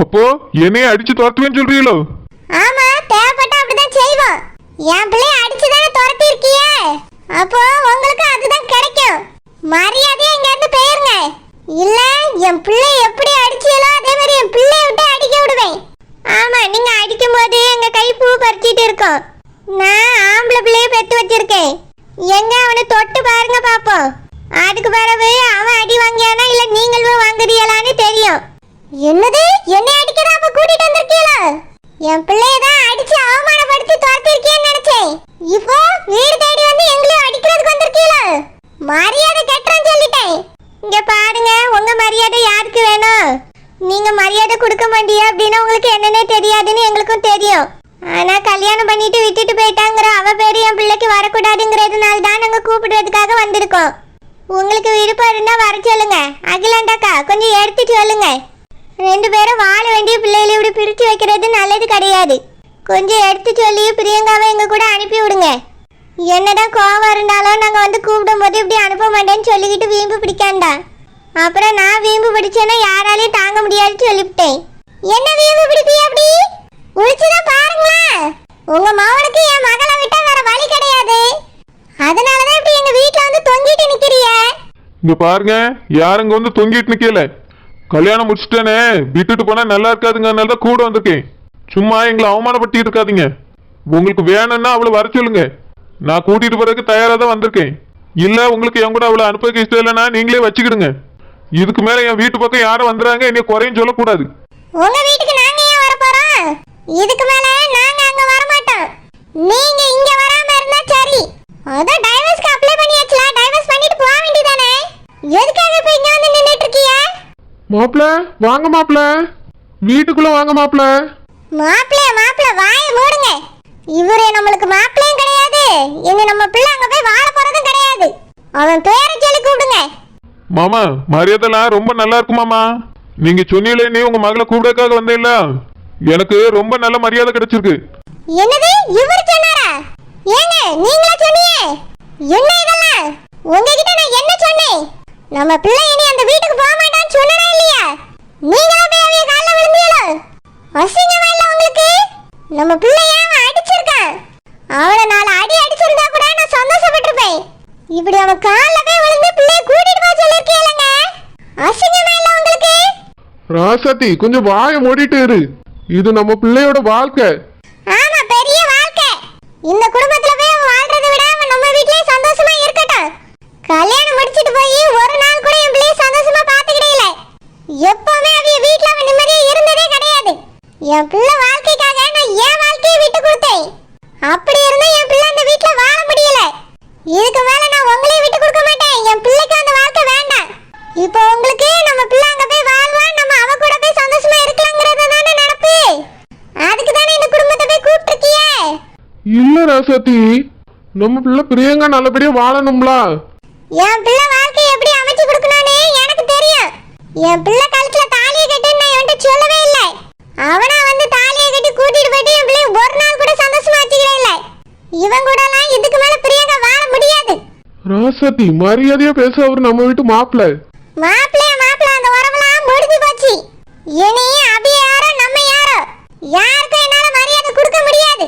அப்போ என்னைய அடிச்சு துரத்துவேன்னு சொல்றீங்களோ? ஆமா தேவைப்பட்டா அப்படிதான் செய்வோம். என் பிள்ளைய அடிச்சுதானே துரத்தி இருக்கியே அப்போ உங்களுக்கு அதுதான் கிடைக்கும். மரியாதையா இங்க இருந்து போயிருங்க. இல்ல என் பிள்ளை எப்படி அடிச்சீங்களோ அதே மாதிரி என் பிள்ளைய விட்டு அடிக்க விடுவேன். ஆமா நீங்க அடிக்கும் போது எங்க கை பூ பறிச்சிட்டு இருக்கோம். நான் ஆம்பளை பிள்ளைய பெத்து வச்சிருக்கேன். எங்க அவனை தொட்டு பாருங்க பாப்போம். அதுக்கு பிறகு அவன் அடி வாங்கியானா இல்ல நீங்களும் வாங்குறீங்களான்னு தெரியும். என்னது? என்னை அடிக்கிறா அப்ப கூட்டிட்டு வந்திருக்கீங்களா? என் பிள்ளைய தான் அடிச்சு அவமானப்படுத்தி துரத்திருக்கேன்னு நினைச்சேன். இப்போ வீடு தேடி வந்து எங்களையும் அடிக்கிறதுக்கு வந்திருக்கீங்களா? மரியாதை கட்டுறேன்னு சொல்லிட்டேன். இங்க பாருங்க உங்க மரியாதை யாருக்கு வேணும்? நீங்க மரியாதை கொடுக்க மாட்டீங்க அப்படின்னா உங்களுக்கு என்னன்னே தெரியாதுன்னு எங்களுக்கும் தெரியும். ஆனா கல்யாணம் பண்ணிட்டு விட்டுட்டு போயிட்டாங்கிற அவ பேரு என் பிள்ளைக்கு வரக்கூடாதுங்கிறதுனால தான் நாங்க கூப்பிடுறதுக்காக வந்திருக்கோம். உங்களுக்கு விருப்பம் இருந்தா வர சொல்லுங்க. அகிலாண்டாக்கா கொஞ்சம் எடுத்துட்டு சொல்லுங்க. ரெண்டு பேரும் வாழ வேண்டிய பிள்ளைகளை இப்படி பிரிச்சு வைக்கிறது நல்லது கிடையாது. கொஞ்சம் எடுத்து சொல்லி பிரியங்காவை எங்கள் கூட அனுப்பி விடுங்க. என்னதான் கோவம் இருந்தாலும் நாங்கள் வந்து கூப்பிடும் போது இப்படி அனுப்ப மாட்டேன்னு சொல்லிக்கிட்டு வீம்பு பிடிக்காண்டா. அப்புறம் நான் வீம்பு பிடிச்சேன்னா யாராலையும் தாங்க முடியாதுன்னு சொல்லிவிட்டேன். என்ன வீம்பு பிடிப்பீ அப்படி? உழிச்சுதான் பாருங்களேன். உங்க மகனுக்கு என் மகளை விட்டா வேற வழி கிடையாது. அதனாலதான் இப்படி எங்க வீட்டுல வந்து தொங்கிட்டு நிக்கிறியே. இங்க பாருங்க யாருங்க வந்து தொங்கிட்டு நிக்கல? கல்யாணம் முடிச்சிட்டேனே. விட்டுட்டு போனா நல்லா இருக்காதுங்கனால தான் கூட வந்திருக்கேன். சும்மா எங்களை அவமானப்படுத்திட்டு இருக்காதீங்க. உங்களுக்கு வேணும்னா அவளை வர சொல்லுங்க. நான் கூட்டிட்டு போறதுக்கு தயாராக தான் வந்திருக்கேன். இல்லை உங்களுக்கு என் கூட அவளை அனுப்ப இஷ்டம் இல்லைன்னா நீங்களே வச்சுக்கிடுங்க. இதுக்கு மேல என் வீட்டு பக்கம் யாரும் வந்துறாங்க என்னைய குறையும் சொல்லக்கூடாது. உங்க வீட்டுக்கு நாங்க ஏன் வர போறோம்? இதுக்கு மேல நாங்க அங்க வர மாட்டோம் நீங்க இங்க வராம இருந்தா சரி. அதான் டைவர்ஸ்க்கு அப்ளை பண்ணியாச்சுல டைவர்ஸ் பண்ணிட்டு போக வேண்டியதானே? எதுக்காக இப்ப இங்க வந்து நின்னுட்டு இருக்கீங்க மாப்பிள வாங்க மாப்பிள. வீட்டுக்குள்ள வாங்க மாப்பிள. மாப்பிளைய மாப்பிள வாய மூடுங்க. இவரு நம்மளுக்கு மாப்பிளையும் கிடையாது. இனி நம்ம பிள்ளை அங்க போய் வாழ போறதும் கிடையாது. அவன் பேரை சொல்லி கூப்பிடுங்க. மாமா மரியாதைலாம் ரொம்ப நல்லா இருக்கு மாமா. நீங்க சொன்னீங்களே நீ உங்க மகளை கூப்பிடக்காக வந்தீங்களா எனக்கு ரொம்ப நல்ல மரியாதை கிடைச்சிருக்கு. என்னது? இவர் சொன்னாரா? ஏங்க நீங்களா சொன்னீங்க? என்ன இதெல்லாம்? உங்ககிட்ட நான் என்ன சொன்னேன்? நம்ம பிள்ளை இனி அந்த வீட்டுக்கு போக மாட்டான்னு சொன்னனா இல்லையா நீங்களா போய் அவங்க கால்ல விழுந்தீங்களோ? அசிங்கமா இல்ல உங்களுக்கு? நம்ம பிள்ளைய அவன் அடிச்சிருக்கான் அவனை நாலு அடி அடிச்சிருந்தா கூட நான் சந்தோஷப்பட்டிருப்பேன். இப்படி அவன் கால்ல போய் விழுந்து பிள்ளைய கூட்டிட்டு போக சொல்லிருக்கீங்களங்க அசிங்கமா இல்ல உங்களுக்கு? ராசாத்தி கொஞ்சம் வாயை மூடிட்டு இரு. இது நம்ம பிள்ளையோட வாழ்க்கை. ஆமா பெரிய வாழ்க்கை. இந்த குடும்பத்துல போய் அவன் வாழ்றதை விட அவன் நம்ம வீட்லயே சந்தோஷமா இருக்கட்டும். கல்யாணம் முடிச்சிட்டு போய் ஒரு நாள் கூட என் பிள்ளைய சந்தோஷமா பாத்துக்கிட்டே இல்ல எப்பவுமே அவ வீட்ல அவன் நிம்மதியா இருந்ததே கிடையாது. என் பிள்ளை வாழ்க்கைக்காக நான் என் வாழ்க்கையை விட்டு கொடுத்தேன். அப்படி இருந்தும் என் பிள்ளை அந்த வீட்ல வாழ முடியல. இதுக்கு மேல நான் உங்களையும் விட்டு கொடுக்க மாட்டேன். என் பிள்ளைக்கு அந்த வாழ்க்கை வேண்டாம். இப்போ உங்களுக்கு நம்ம பிள்ளை அங்க போய் வாழ்வான் நம்ம அவ கூட போய் சந்தோஷமா இருக்கலாங்கிறது தானே நடப்பு அதுக்கு தானே இந்த குடும்பத்தை போய் கூப்பிட்டுருக்கியே? இல்ல ராசாத்தி நம்ம பிள்ளை பிரியங்கா நல்லபடியா வாழணும்ல. என் பிள்ளை வாழ்க்கையை எப்படி அமைச்சு கொடுக்கணும்னு எனக்கு தெரியும் என் பிள்ளை கழுத்துல தாலியை கட்டி நான் என்கிட்ட சொல்லவே இல்லை. அவனா வந்து தாலியை கட்டி கூட்டிட்டு போயிட்டு என் பிள்ளைய ஒரு நாள் கூட சந்தோஷமா வச்சுக்கவே இல்லை. இவன் கூட எல்லாம் இதுக்கு மேல பிரியங்கா வாழ முடியாது. ராசாத்தி மரியாதையா பேச அவர் நம்ம வீட்டு மாப்பிள்ள. மாப்பிள்ளைய மாப்பிள்ள அந்த உறவுலாம் முடிஞ்சு போச்சு. இனி அபி யாரோ நம்ம யாரோ? யாருக்கும் என்னால மரியாதை கொடுக்க முடியாது.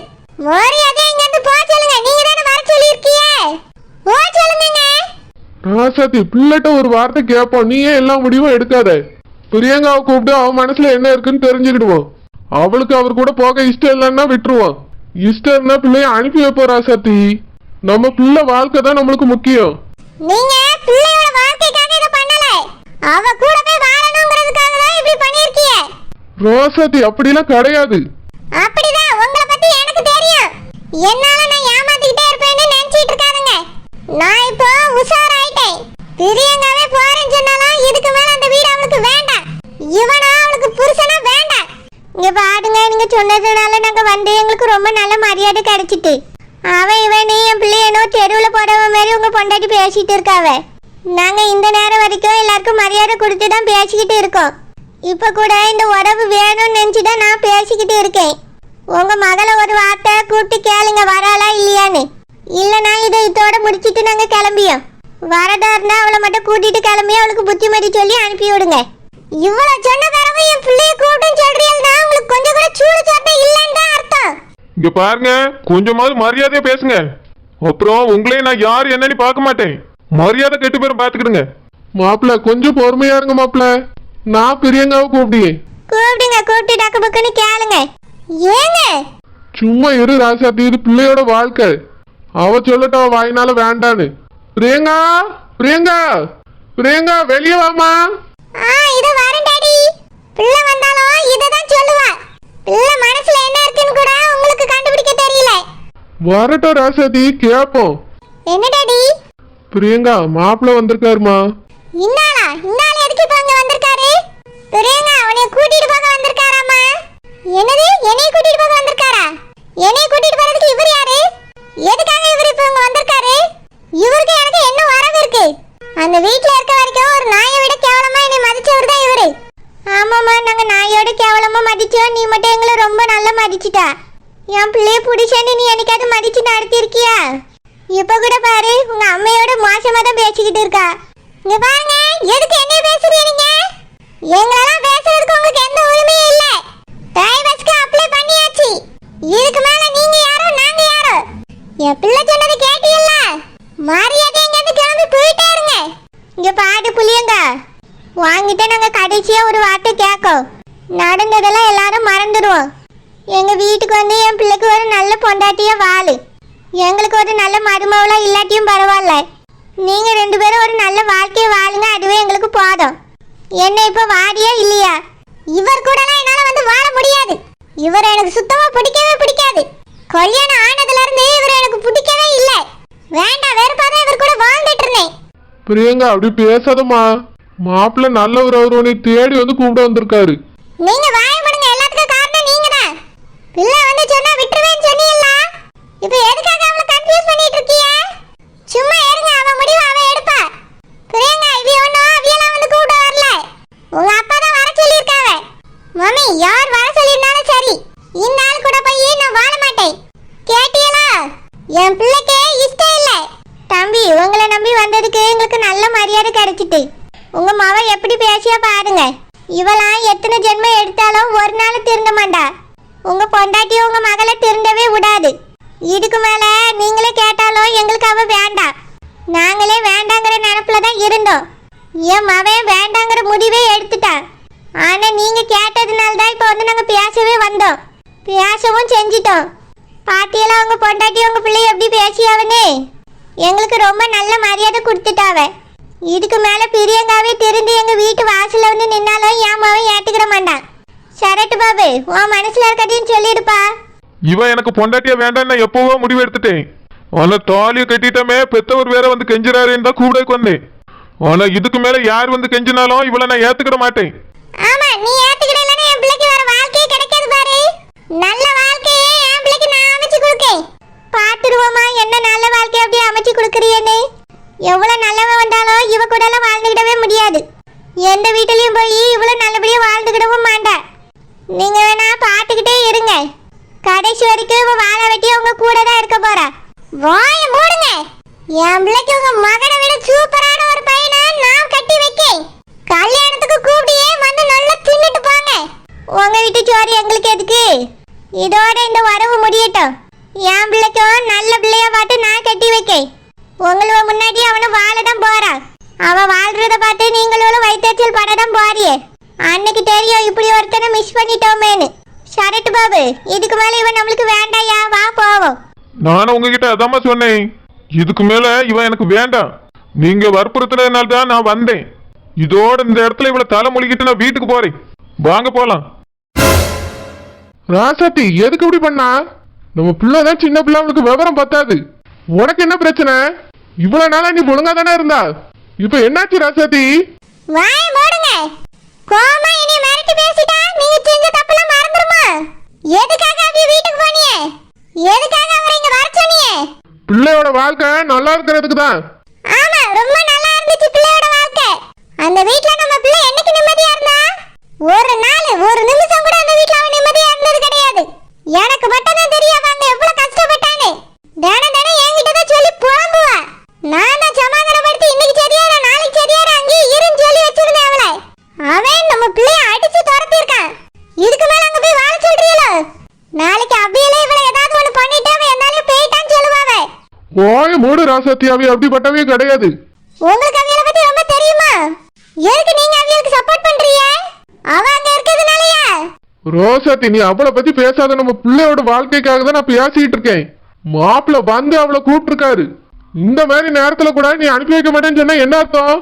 மரியாதை இங்க இருந்து போக சொல்லுங்க. நீங்க தானே வர சொல்லியிருக்கீங்க? போக சொல்லுங்க ராசாத்தி பிள்ளைகிட்ட ஒரு வார்த்தை கேட்போம். நீயே எல்லா முடிவும் எடுக்காத. பிரியங்காவை கூப்பிட்டு அவன் மனசுல என்ன இருக்குன்னு தெரிஞ்சுக்கிடுவோம். அவளுக்கு அவர் கூட போக இஷ்டம் இல்லைன்னா விட்டுருவோம். இஷ்டம் இருந்தா பிள்ளைய அனுப்பி வைப்போம் ராசாத்தி. நம்ம பிள்ளை வாழ்க்கை தான் நம்மளுக்கு முக்கியம். நீங்க பிள்ளையோட வாழ்க்கைக்காக இத பண்ணல. அவ கூட போய் வாழணுங்கிறதுக்காக தான் இப்படி பண்ணிருக்கீங்க ரோசாத்தி அப்படிலாம் கிடையாது. அப்படிதான் உங்களை பத்தி எனக்கு தெரியும். என்னால நான் ஏமாத்திக்கிட்டே இருப்பேன்னு நினைச்சிட்டு இருக்காதுங்க. நான் இப்போ உஷாராயிட்டேன் பிரியங்காவே போறேன்னு சொன்னாலும் இதுக்கு மேல அந்த வீடு அவளுக்கு வேண்டாம். இவனா அவளுக்கு புருஷனா வேண்டாம். இங்க பாடுங்க நீங்க சொன்னதுனால நாங்க வந்து எங்களுக்கு ரொம்ப நல்ல மரியாதை கிடைச்சிட்டு. அவன் இவன் நீ என் பிள்ளையனோ தெருவில் போடவ மாதிரி உங்க பொண்டாட்டி பேசிட்டு இருக்காவ. நாங்க இந்த நேரம் வரைக்கும் எல்லாருக்கும் மரியாதை கொடுத்து தான் பேசிக்கிட்டு இருக்கோம். இப்ப கூட இந்த உறவு வேணும்னு நினச்சி தான் நான் பேசிக்கிட்டு இருக்கேன். உங்க மகளை ஒரு வார்த்தை கூப்பிட்டு கேளுங்க வராளா இல்லையான்னு. இல்லைனா இதை இதோட முடிச்சிட்டு நாங்க கிளம்பியோம். வரதா இருந்தா அவளை மட்டும் கூட்டிட்டு கிளம்பி அவளுக்கு புத்திமதி சொல்லி அனுப்பி விடுங்க. இவ்வளவு சொன்ன பிறகு என் பிள்ளைய கூப்பிட்டு சொல்றீங்கன்னா உங்களுக்கு கொஞ்சம் கூட சூடு சொட்ட இல்லைன்னு தான் அர்த்தம். இங்க பாருங்க கொஞ்சமாவது மரியாதையா பேசுங்க. அப்புறம் உங்களையும் நான் யார் என்னன்னு பார்க்க மாட்டேன். மரியாதை கெட்டு பேரும் பார்த்துக்கிடுங்க. மாப்பிள்ள கொஞ்சம் பொறுமையா இருங்க மாப்பிள்ள. நான் பிரியங்காவை கூப்பிட்டேன். கூப்பிடுங்க கூப்பிட்டு டக்கு பக்குன்னு கேளுங்க. ஏங்க? சும்மா இரு ராசாத்தி இது பிள்ளையோட வாழ்க்கை. அவ சொல்லட்ட அவ வாயினால வேண்டான்னு. பிரியங்கா பிரியங்கா பிரியங்கா வெளியே வாமா ஆ இது வரேன் டாடி. பிள்ளை வந்தாலும் இதை தான் சொல்லுவா. பிள்ளை மனசுல என்ன இருக்குன்னு கூட உங்களுக்கு கண்டுபிடிக்க தெரியல. வரட்டும் ராசாத்தி கேப்போம். என்ன டாடி? பிரியங்கா மாப்பிள்ள வந்திருக்காருமா. இன்னாளா? இன்னால எதுக்கு இப்ப அங்க வந்திருக்காரு? பிரியங்கா உன்னை கூட்டிட்டு போக வந்திருக்காராமா இருக்கா? இங்க பாருங்க எதுக்கு என்ன பேசுறீங்க நீங்க? எங்களெல்லாம் பேசுறதுக்கு உங்களுக்கு எந்த உரிமையும் இல்ல. டிரைவர்ஸ்க்கு அப்ளை பண்ணியாச்சு. இதுக்கு மேல நீங்க யாரோ நாங்க யாரோ? என் பிள்ளை சொன்னது கேட்டீங்கல்ல? மரியாதை இங்க இருந்து கிளம்பி போயிட்டே இருங்க. இங்க பாட்டு புளியங்க வாங்கிட்டு நாங்க கடைசியா ஒரு வார்த்தை கேட்கோம் நடந்ததெல்லாம் எல்லாரும் மறந்துடுவோம் எங்க வீட்டுக்கு வந்து என் பிள்ளைக்கு ஒரு நல்ல பொண்டாட்டியா வாழு. எங்களுக்கு ஒரு நல்ல மருமவளா இல்லாட்டியும் பரவாயில்ல. நீங்க ரெண்டு பேரும் ஒரு நல்ல வாழ்க்கையை வாழுங்க. அதுவே எங்களுக்கு போதும். என்ன இப்ப வாடியா இல்லையா? இவர் கூடலாம் என்னால வந்து வாழ முடியாது. இவர் எனக்கு சுத்தமா பிடிக்கவே பிடிக்காது. கல்யாணம் ஆனதுல இருந்து இவர் எனக்கு பிடிக்கவே இல்லை. வேண்டாம் வெறுப்பாதான் இவர் கூட வாழ்ந்துட்டு இருந்தேன். பிரியங்கா அப்படி பேசாதம்மா. மாப்பிள்ள நல்லவர் அவர் உன்னை தேடி வந்து கூப்பிட வந்திருக்காரு. நீங்க வாய பண்ணுங்க எல்லாத்துக்கும் காரணம் நீங்க தான் பிள்ளை வந்து சொன்னா விட்டுருவேன்னு சொன்னீல்ல இப்போ எதுக்காக அவளை கன்ஃபியூஸ் பண்ணிட்டு இருக்கீங்க சும்மா இருங்க அவ முடிவு அவ எடுப்பா பிரியங்கா இவி ஒண்ணும் அவியெல்லாம் வந்து கூப்பிட வரல உங்க அப்பா தான் வர சொல்லியிருக்காவ மம்மி யார் வர சொல்லியிருந்தாலும் சரி. இந்த ஆள் கூட போய் நான் வாழ மாட்டேன். கேட்டியலா என் பிள்ளைக்கு இஷ்டம் இல்லை. தம்பி உங்களை நம்பி வந்ததுக்கு எங்களுக்கு நல்ல மரியாதை கிடைச்சிட்டு. உங்க மவ எப்படி பேசியா பாருங்க. இவளாம் எத்தனை ஜென்மம் எடுத்தாலும் ஒரு நாள் திருந்த மாட்டா. உங்க பொண்டாட்டி உங்க மகளை திருந்தவே விடாது. இதுக்கு மேல நீங்களே கேட்டாலும் எங்களுக்கு அவ வேண்டாம் நாங்களே வேண்டாங்கிற நினப்புல தான் இருந்தோம் என் மவன் வேண்டாங்கிற முடிவே எடுத்துட்டான் ஆனா நீங்க கேட்டதுனால தான் இப்போ வந்து நாங்க பேசவே வந்தோம் பேசவும் செஞ்சிட்டோம் பாத்தியெல்லாம் உங்க பொண்டாட்டி உங்க பிள்ளை எப்படி பேசியாவனே எங்களுக்கு ரொம்ப நல்ல மரியாதை கொடுத்துட்டாவ இதுக்கு மேல பிரியங்காவே திருந்து எங்க வீட்டு வாசல்ல வந்து நின்னாலும் என் மவன் ஏத்துக்கிற மாட்டான் பாபு உன் மனசுல இருக்கதையும் சொல்லிடுப்பா. இவ எனக்கு பொண்டாட்டியா வேண்டாம் நான் எப்பவோ முடிவு எடுத்துட்டேன். ஆனா தாலியை கட்டிட்டமே பெத்தவர் வேற வந்து கெஞ்சுறாருன்னு தான் கூடக்கு வந்தேன் ஆனா இதுக்கு மேல யார் வந்து கெஞ்சினாலும் இவளை நான் ஏத்துக்கிட மாட்டேன். ஆமா நீ ஏத்துக்கிடலன்னா என் பிள்ளைக்கு வேற வாழ்க்கையே கிடைக்காது பாரு. நல்ல வாழ்க்கையே என் பிள்ளைக்கு நான் அமைச்சு கொடுக்கேன். பாத்துருவோமா என்ன நல்ல வாழ்க்கை அப்படியே அமைச்சு கொடுக்குறியேன்னு. எவ்வளவு நல்லவன் வந்தாலும் இவ கூட எல்லாம் வாழ்ந்துக்கிடவே முடியாது எந்த வீட்டுலயும் போய் இவ்வளவு நல்லபடியா வாழ்ந்துக்கிடவும் மாட்டா நீங்க வேணா பாத்துக்கிட்டே இருங்க கடைசி வரைக்கும் இவ வாழ வெட்டி உங்க கூட தான் இருக்க போறா வாய மூடுங்க என் பிள்ளைக்கு உங்க மகனை விட சூப்பரான ஒரு பையனை நான் கட்டி வைக்கேன் கல்யாணத்துக்கு கூப்பிடியே வந்து நல்லா தின்னுட்டு போங்க உங்க வீட்டு சோறு எங்களுக்கு எதுக்கு? இதோட இந்த வரவு முடியட்டும். என் பிள்ளைக்கும் நல்ல பிள்ளையா பார்த்து நான் கட்டி வைக்கேன். உங்களுக்கு முன்னாடி அவனை வாழ தான் போறான். அவன் வாழ்றத பார்த்து நீங்களும் வைத்தறிச்சல் பட தான் போறியே. அன்னைக்கு தெரியும் இப்படி ஒருத்தனை மிஸ் பண்ணிட்டோமேன்னு. சரட்டு பாபு இதுக்கு மேல இவன் நம்மளுக்கு வேண்டாயா? வா போவோம். நானும் உங்ககிட்ட அதாம்மா சொன்னேன். இதுக்கு மேல இவன் எனக்கு வேண்டாம். நீங்க வற்புறுத்தினதுனால தான் நான் வந்தேன். இதோட இந்த இடத்துல இவ்வளவு தலை மொழிகிட்டு நான் வீட்டுக்கு போறேன். வாங்க போலாம். ராசாத்தி எதுக்கு இப்படி பண்ணா? நம்ம பிள்ளை தான் சின்ன பிள்ளை அவளுக்கு விவரம் பத்தாது. உனக்கு என்ன பிரச்சனை? இவ்வளவு நாளா நீ ஒழுங்கா தானே இருந்தா? இப்ப என்னாச்சு ராசாத்தி? வாய மூடுங்க. கோமா இனி மிரட்டி பேசிட்டா நீங்க செஞ்ச தப்புலாம் மறந்துருமா? எதுக்காக அப்படியே வீட்டுக்கு போனியே? எதுக்காக அவரை இங்க வர சொன்னியே? பிள்ளையோட வாழ்க்கை நல்லா இருக்கிறதுக்கு தான். ஆமா ரொம்ப நல்லா இருந்துச்சு பிள்ளையோட வாழ்க்கை. அந்த வீட்ல நம்ம பிள்ளை என்னைக்கு நிம்மதியா இருந்தா? ஒரு நாள் ஒரு நிமிஷம் கூட அந்த வீட்ல அவன் நிம்மதியா எனக்கு மட்டும் தான் தெரியாம அந்த எவ்வளவு கஷ்டப்பட்டானே தானே தானே என்கிட்ட தான் சொல்லி புலம்புவா. நான் தான் சமாதானப்படுத்தி இன்னைக்கு சரியாரா நாளைக்கு சரியாரா அங்கேயே இருன்னு சொல்லி வச்சிருந்தேன் அவளை. அவன் நம்ம பிள்ளைய அடிச்சு துரத்திருக்கான் இதுக்கு மேல அங்க போய் வாழ சொல்றீங்களோ நாளைக்கு அவ்வியலே இவளை ஏதாவது ஒண்ணு பண்ணிட்டு அவன் என்னாலே போயிட்டான்னு சொல்லுவாவே ஓய மூடு ராசத்தியாவே அப்படிப்பட்டவே கிடையாது. ரோசாத்தி நீ அவளை பத்தி பேசாத. நம்ம பிள்ளையோட வாழ்க்கைக்காக தான் நான் பேசிட்டு இருக்கேன். மாப்பிள்ள வந்து அவளை கூப்பிட்டுருக்காரு. இந்த மாதிரி நேரத்துல கூட நீ அனுப்பி வைக்க மாட்டேன்னு சொன்னா என்ன அர்த்தம்?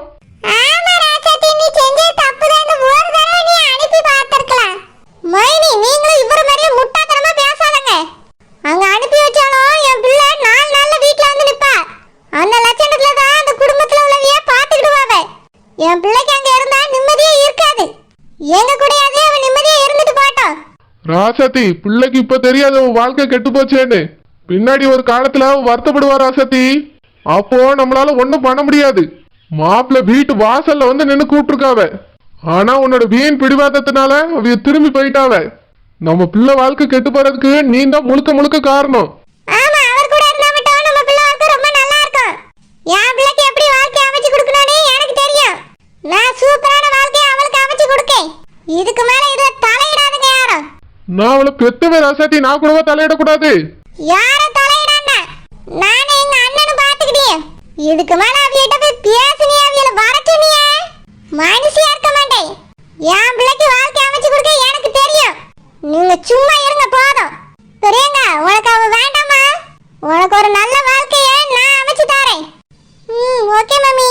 நீ மைனி நீங்களும் இவர மாதிரியே முட்டாத்தனமா பேசாதங்க. அங்க அனுப்பி வச்சாலும் என் பிள்ளை நாலு நாள்ல வீட்ல வந்து நிப்பா அந்த லட்சணத்துல தான் அந்த குடும்பத்துல உள்ளவைய பாத்துக்கிடுவாவ என் பிள்ளைக்கு அங்க இருந்தா நிம்மதியே இருக்காது எங்க கூடயாவது அவன் நிம்மதியா இருந்துட்டு போட்டோம் ராசாத்தி பிள்ளைக்கு இப்ப தெரியாது உன் வாழ்க்கை கெட்டு போச்சேன்னு. பின்னாடி ஒரு காலத்துல அவ வருத்தப்படுவா ராசாத்தி அப்போ நம்மளால ஒண்ணும் பண்ண முடியாது. மாப்பிள்ள வீட்டு வாசல்ல வந்து நின்னு கூப்பிட்டுருக்காவ. ஆனா உன்னோட வீண் பிடிவாதத்தினால அவ திரும்பி போயிட்டாவ. நம்ம பிள்ளை வாழ்க்கை கெட்டு போறதுக்கு நீ தான் முழுக்க முழுக்க காரணம். இதுக்கு மேல இதுல தலை நான் அவளை பெத்தவ ராசாத்தி நான் கூடவா தலையிடக்கூடாது யார நான் எங்க அண்ணன் பாத்துக்கிட்டேன் இதுக்கு மேல அவியிட்ட போய் பேசினியா அவியில வரக்கினியா மனுஷியா இருக்க மாட்டேன். என் பிள்ளைக்கு வாழ்க்கை அமைச்சு கொடுக்க எனக்கு தெரியும். நீங்க சும்மா இருங்க போதும். பிரியங்கா உனக்கு அவ வேண்டாமா? உனக்கு ஒரு நல்ல வாழ்க்கையை நான் அமைச்சு தரேன். ம் ஓகே மம்மி.